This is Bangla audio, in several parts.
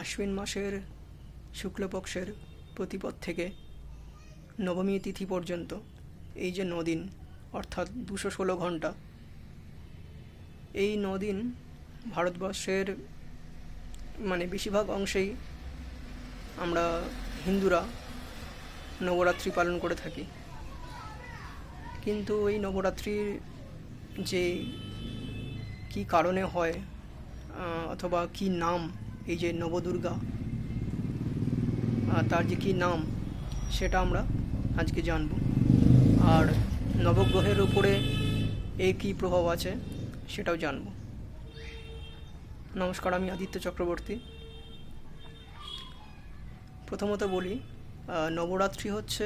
আশ্বিন মাসের শুক্লপক্ষের প্রতিপদ থেকে নবমী তিথি পর্যন্ত, এই যে নদিন, অর্থাৎ দুশো ষোলো ঘণ্টা এই নদিন ভারতবর্ষের মানে বেশিরভাগ অংশেই আমরা হিন্দুরা নবরাত্রি পালন করে থাকি। কিন্তু এই নবরাত্রির যে কি কারণে হয় অথবা কি নাম এই যে নবদুর্গা তার যে কি নাম সেটা আমরা আজকে জানব। আর নবগ্রহের উপরে এই কী প্রভাব আছে সেটাও জানব। নমস্কার, আমি আদিত্য চক্রবর্তী। প্রথমত বলি নবরাত্রি হচ্ছে,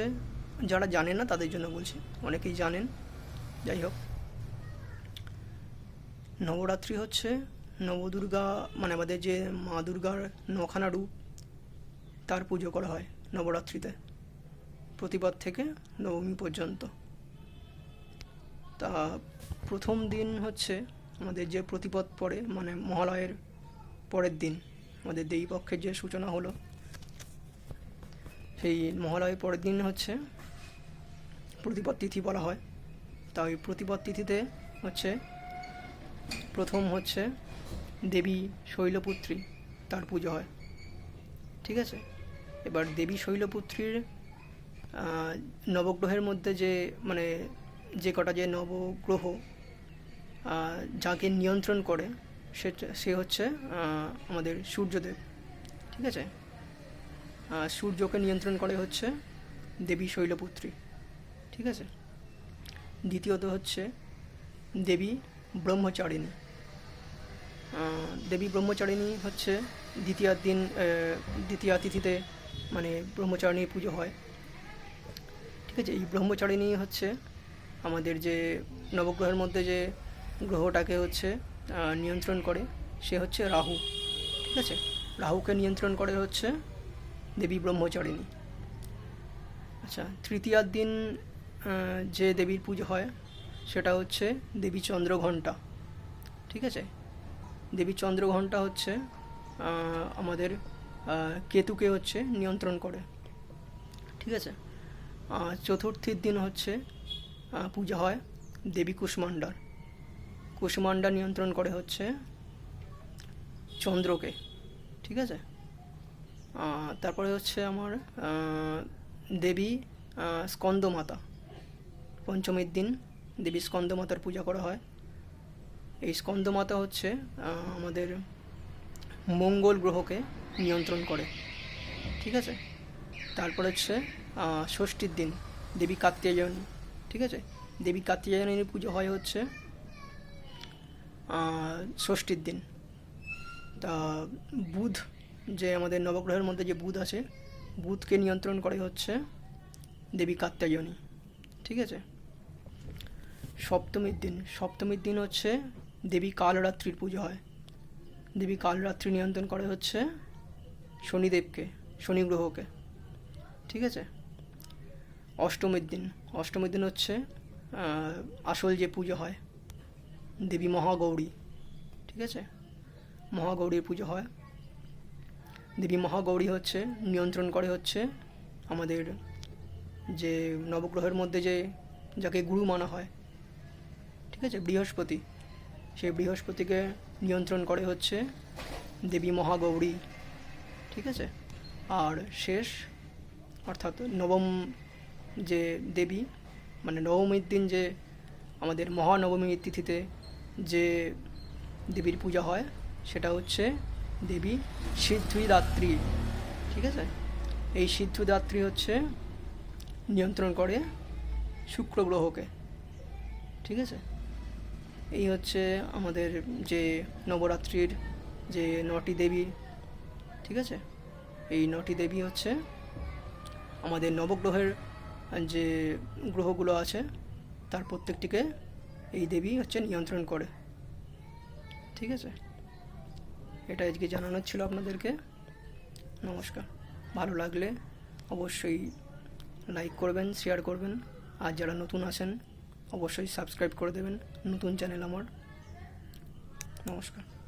যারা জানে না তাদের জন্য বলছি, অনেকেই জানেন। যাই হোক, নবরাত্রি হচ্ছে নবদুর্গা মানে আমাদের যে মা দুর্গার নখানা রূপ তার পুজো করা হয় নবরাত্রিতে, প্রতিপদ থেকে নবমী পর্যন্ত। তা প্রথম দিন হচ্ছে আমাদের যে প্রতিপদ পড়ে মানে মহালয়ের পরের দিন, আমাদের দেবীপক্ষের যে সূচনা হলো, সেই মহালয়ের পরের দিন হচ্ছে প্রতিপদ তিথি বলা হয়। তা ওই প্রতিপদ তিথিতে হচ্ছে, প্রথম হচ্ছে দেবী শৈলপুত্রী, তার পুজো হয়। ঠিক আছে? এবার দেবী শৈলপুত্রীর নবগ্রহের মধ্যে যে মানে যে কটা যে নবগ্রহ যাকে নিয়ন্ত্রণ করে সে সে হচ্ছে আমাদের সূর্যদেব। ঠিক আছে? সূর্যকে নিয়ন্ত্রণ করে হচ্ছে দেবী শৈলপুত্রী। ঠিক আছে? দ্বিতীয়ত হচ্ছে দেবী ব্রহ্মচারিণী। দেবী ব্রহ্মচারিণী হচ্ছে দ্বিতীয় দিন দ্বিতীয় তিথিতে মানে ব্রহ্মচারিণীর পুজো হয়। ঠিক আছে, এই ব্রহ্মচারিণী হচ্ছে আমাদের যে নবগ্রহের মধ্যে যে গ্রহটাকে হচ্ছে নিয়ন্ত্রণ করে, সে হচ্ছে রাহু। ঠিক আছে, রাহুকে নিয়ন্ত্রণ করে হচ্ছে দেবী ব্রহ্মচারিণী। আচ্ছা তৃতীয়ার দিন যে দেবীর পুজো হয়, সেটা হচ্ছে দেবী চন্দ্রঘণ্টা। ঠিক আছে দেবী চন্দ্রঘণ্টা হচ্ছে আমাদের কেতুকে হচ্ছে নিয়ন্ত্রণ করে। ঠিক আছে? চতুর্থীর দিন হচ্ছে পূজা হয় দেবী কুষ্মান্ডার কুষ্মান্ডা নিয়ন্ত্রণ করে হচ্ছে চন্দ্রকে। ঠিক আছে? তারপরে হচ্ছে আমার দেবী স্কন্দমাতা। পঞ্চমীর দিন দেবী স্কন্দমাতার পূজা করা হয়। এই স্কন্দমাতা হচ্ছে আমাদের মঙ্গল গ্রহকে নিয়ন্ত্রণ করে। ঠিক আছে? তারপর হচ্ছে ষষ্ঠীর দিন, দেবী কাত্যায়নী। ঠিক আছে? দেবী কাত্যায়নীর পুজো হয় হচ্ছে ষষ্ঠীর দিন। তা বুধ, যে আমাদের নবগ্রহের মধ্যে যে বুধ আছে, বুধকে নিয়ন্ত্রণ করে হচ্ছে দেবী কাত্যায়নী। ঠিক আছে? সপ্তমীর দিন সপ্তমীর দিন হচ্ছে দেবী কালরাত্রির পুজো হয়। দেবী কালরাত্রি নিয়ন্ত্রণ করে হচ্ছে শনিদেবকে, শনি গ্রহকে। ঠিক আছে? অষ্টমীর দিন। অষ্টমীর দিন হচ্ছে আসল যে পুজো হয়, দেবী মহাগৌরী। ঠিক আছে? মহাগৌরীর পুজো হয়। দেবী মহাগৌরী হচ্ছে, নিয়ন্ত্রণ করে হচ্ছে আমাদের যে নবগ্রহের মধ্যে যে, যাকে গুরু মানা হয়। ঠিক আছে? বৃহস্পতি। সেই বৃহস্পতিকে নিয়ন্ত্রণ করে হচ্ছে দেবী মহাগৌরী। ঠিক আছে? আর শেষ, অর্থাৎ নবম যে দেবী মানে নবমীর দিন যে আমাদের মহানবমীর তিথিতে যে দেবীর পূজা হয়, সেটা হচ্ছে দেবী সিদ্ধিদাত্রী। ঠিক আছে? এই সিদ্ধিদাত্রী হচ্ছে নিয়ন্ত্রণ করে শুক্র গ্রহকে। ঠিক আছে? এই হচ্ছে আমাদের যে নবরাত্রির যে নটি দেবী, ঠিক আছে? এই নটি দেবী হচ্ছে আমাদের নবগ্রহের যে গ্রহগুলো আছে, তার প্রত্যেকটিকে এই দেবী হচ্ছে নিয়ন্ত্রণ করে। ঠিক আছে? এটা আজকে জানানোর ছিল আপনাদেরকে। নমস্কার। ভালো লাগলে অবশ্যই লাইক করবেন, শেয়ার করবেন। আর যারা নতুন আছেন অবশ্যই সাবস্ক্রাইব করে দেবেন নতুন চ্যানেল আমার। নমস্কার।